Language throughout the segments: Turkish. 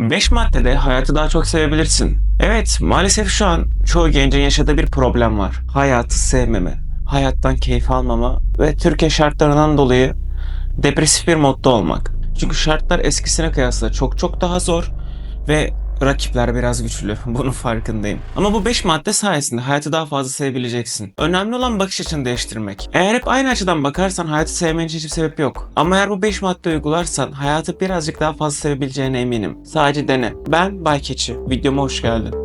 5 maddede hayatı daha çok sevebilirsin. Evet, maalesef şu an çoğu gencin yaşadığı bir problem var. Hayatı sevmeme, hayattan keyif almama ve Türkiye şartlarından dolayı depresif bir modda olmak. Çünkü şartlar eskisine kıyasla çok çok daha zor ve rakipler biraz güçlü. Bunun farkındayım. Ama bu 5 madde sayesinde hayatı daha fazla sevebileceksin. Önemli olan bakış açını değiştirmek. Eğer hep aynı açıdan bakarsan hayatı sevmen için hiçbir sebep yok. Ama eğer bu 5 madde uygularsan hayatı birazcık daha fazla sevebileceğine eminim. Sadece dene. Ben Bay Keçi. Videoma hoş geldin.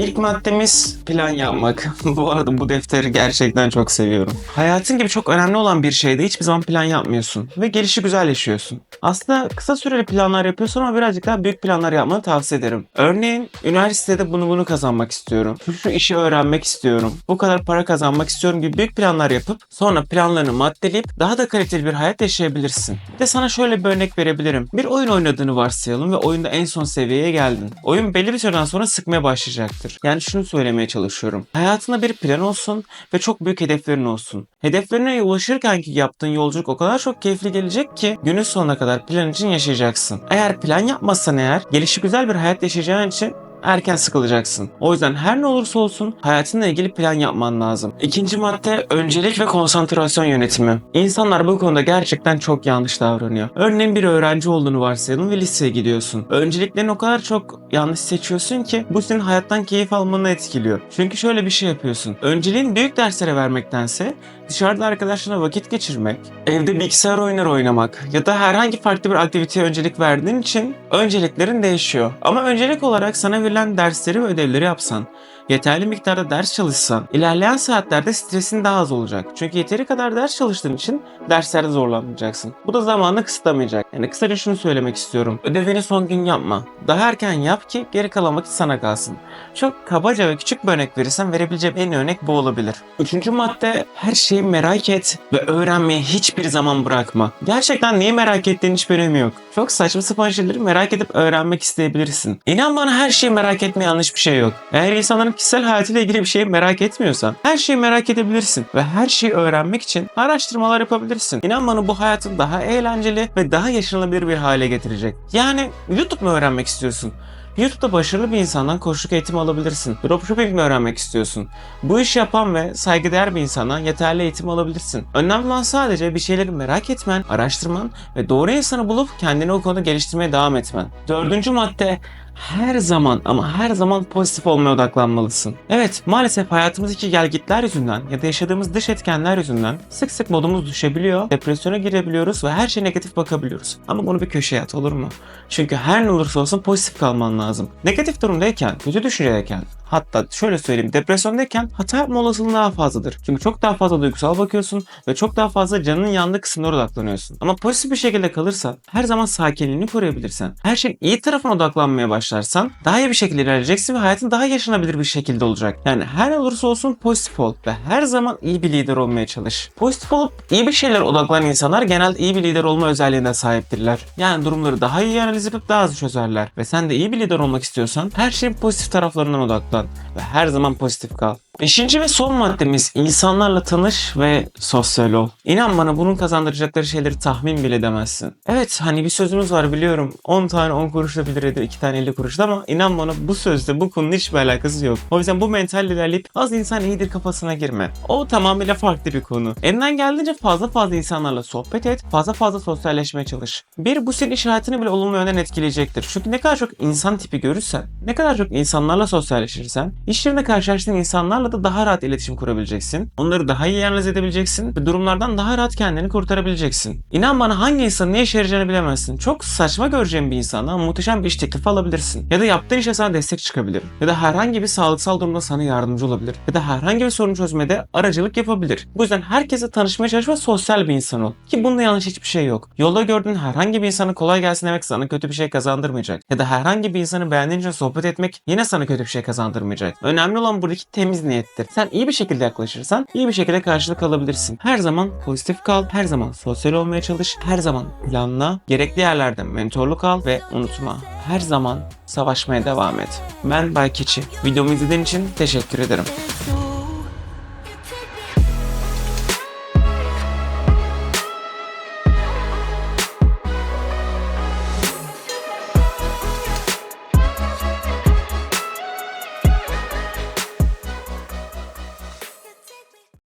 İlk maddemiz plan yapmak. bu arada bu defteri gerçekten çok seviyorum. Hayatın gibi çok önemli olan bir şeyde hiçbir zaman plan yapmıyorsun ve gelişi güzel yaşıyorsun. Aslında kısa süreli planlar yapıyorsun ama birazcık daha büyük planlar yapmanı tavsiye ederim. Örneğin üniversitede bunu bunu kazanmak istiyorum. Şu, şu işi öğrenmek istiyorum. Bu kadar para kazanmak istiyorum gibi büyük planlar yapıp sonra planlarını maddeleyip daha da kaliteli bir hayat yaşayabilirsin. Bir de sana şöyle bir örnek verebilirim. Bir oyun oynadığını varsayalım ve oyunda en son seviyeye geldin. Oyun belli bir süreden sonra sıkmaya başlayacaktır. Yani şunu söylemeye çalışıyorum. Hayatında bir plan olsun ve çok büyük hedeflerin olsun. Hedeflerine ulaşırken ki yaptığın yolculuk o kadar çok keyifli gelecek ki günün sonuna kadar plan için yaşayacaksın. Eğer plan yapmazsan eğer gelişi güzel bir hayat yaşayacağın için erken sıkılacaksın. O yüzden her ne olursa olsun hayatınla ilgili plan yapman lazım. İkinci madde öncelik ve konsantrasyon yönetimi. İnsanlar bu konuda gerçekten çok yanlış davranıyor. Örneğin bir öğrenci olduğunu varsayalım ve liseye gidiyorsun. Önceliklerini o kadar çok yanlış seçiyorsun ki bu senin hayattan keyif almanı etkiliyor. Çünkü şöyle bir şey yapıyorsun. Önceliğin büyük derslere vermektense dışarıda arkadaşlarına vakit geçirmek, evde bilgisayar oyunları oynamak ya da herhangi farklı bir aktiviteye öncelik verdiğin için önceliklerin değişiyor. Ama öncelik olarak sana verilen dersleri ve ödevleri yapsan, yeterli miktarda ders çalışsan, ilerleyen saatlerde stresin daha az olacak. Çünkü yeteri kadar ders çalıştığın için derslerde zorlanmayacaksın. Bu da zamanını kısıtlamayacak. Yani kısaca şunu söylemek istiyorum. Ödevini son gün yapma. Daha erken yap ki geri kalan vakit sana kalsın. Çok kabaca ve küçük bir örnek verirsem verebileceğim en iyi örnek bu olabilir. Üçüncü madde her şeyi merak et ve öğrenmeyi hiçbir zaman bırakma. Gerçekten neyi merak ettiğin hiçbir önemi yok. Çok saçma sapan şeyleri merak edip öğrenmek isteyebilirsin. İnan bana her şeyi merak etme yanlış bir şey yok. Eğer insanların kişisel hayatıyla ilgili bir şeyi merak etmiyorsan her şeyi merak edebilirsin ve her şeyi öğrenmek için araştırmalar yapabilirsin. İnan bana bu hayatı daha eğlenceli ve daha yaşanılabilir bir hale getirecek. Yani YouTube mu öğrenmek istiyorsun? YouTube'da başarılı bir insandan koçluk eğitimi alabilirsin. Dropshipping mi öğrenmek istiyorsun? Bu işi yapan ve saygıdeğer bir insandan yeterli eğitim alabilirsin. Önemli olan sadece bir şeyleri merak etmen, araştırman ve doğru insanı bulup kendini o konuda geliştirmeye devam etmen. Dördüncü madde her zaman ama her zaman pozitif olmaya odaklanmalısın. Evet maalesef hayatımızdaki gelgitler yüzünden ya da yaşadığımız dış etkenler yüzünden sık sık modumuz düşebiliyor, depresyona girebiliyoruz ve her şeye negatif bakabiliyoruz. Ama bunu bir köşeye at olur mu? Çünkü her ne olursa olsun pozitif kalman lazım. Negatif durumdayken, kötü düşüncedeyken, hatta şöyle söyleyeyim depresyondayken hata yapma olasılığın daha fazladır. Çünkü çok daha fazla duygusal bakıyorsun ve çok daha fazla canının yandığı kısımlara odaklanıyorsun. Ama pozitif bir şekilde kalırsan, her zaman sakinliğini koruyabilirsen, her şey iyi tarafına odaklanmaya başlarsan daha iyi bir şekilde ilerleyeceksin ve hayatın daha yaşanabilir bir şekilde olacak. Yani her olursa olsun pozitif ol ve her zaman iyi bir lider olmaya çalış. Pozitif olup iyi bir şeylere odaklanan insanlar genelde iyi bir lider olma özelliğine sahiptirler. Yani durumları daha iyi analiz edip daha hızlı çözerler. Ve sen de iyi bir lider olmak istiyorsan her şeyin pozitif taraflarından odaklan ve her zaman pozitif kal. Beşinci ve son maddemiz insanlarla tanış ve sosyal ol. İnan bana bunun kazandıracakları şeyleri tahmin bile edemezsin. Evet hani bir sözümüz var biliyorum 10 tane 10 kuruşla 1 liradır 2 tane 50 kuruşla ama inan bana bu sözde bu konunun hiçbir alakası yok. O yüzden bu mental ilerleyip az insan iyidir kafasına girme. O tamamıyla farklı bir konu. Elinden geldiğince fazla fazla insanlarla sohbet et, fazla fazla sosyalleşmeye çalış. Bir bu senin iş hayatını bile olumlu yönden etkileyecektir. Çünkü ne kadar çok insan tipi görürsen, ne kadar çok insanlarla sosyalleşirsen, iş yerinde karşılaştığın insanlarla da daha rahat iletişim kurabileceksin. Onları daha iyi analiz edebileceksin ve durumlardan daha rahat kendini kurtarabileceksin. İnan bana hangi insanın ne işe yarayacağını bilemezsin. Çok saçma göreceğin bir insandan muhteşem bir iş teklifi alabilirsin. Ya da yaptığın işe sana destek çıkabilir. Ya da herhangi bir sağlıksal durumda sana yardımcı olabilir. Ya da herhangi bir sorun çözmede aracılık yapabilir. Bu yüzden herkese tanışmaya çalış ve sosyal bir insan ol. Ki bunda yanlış hiçbir şey yok. Yolda gördüğün herhangi bir insana kolay gelsin demek sana kötü bir şey kazandırmayacak. Ya da herhangi bir insanı beğendiğin sohbet etmek yine sana kötü bir şey kazandırmayacak. Önemli olan buradaki temiz niyettir. Sen iyi bir şekilde yaklaşırsan iyi bir şekilde karşılık alabilirsin. Her zaman pozitif kal, her zaman sosyal olmaya çalış, her zaman planla, gerekli yerlerde mentorluk al ve unutma. Her zaman savaşmaya devam et. Ben Bay Keçi. Videomu izlediğin için teşekkür ederim.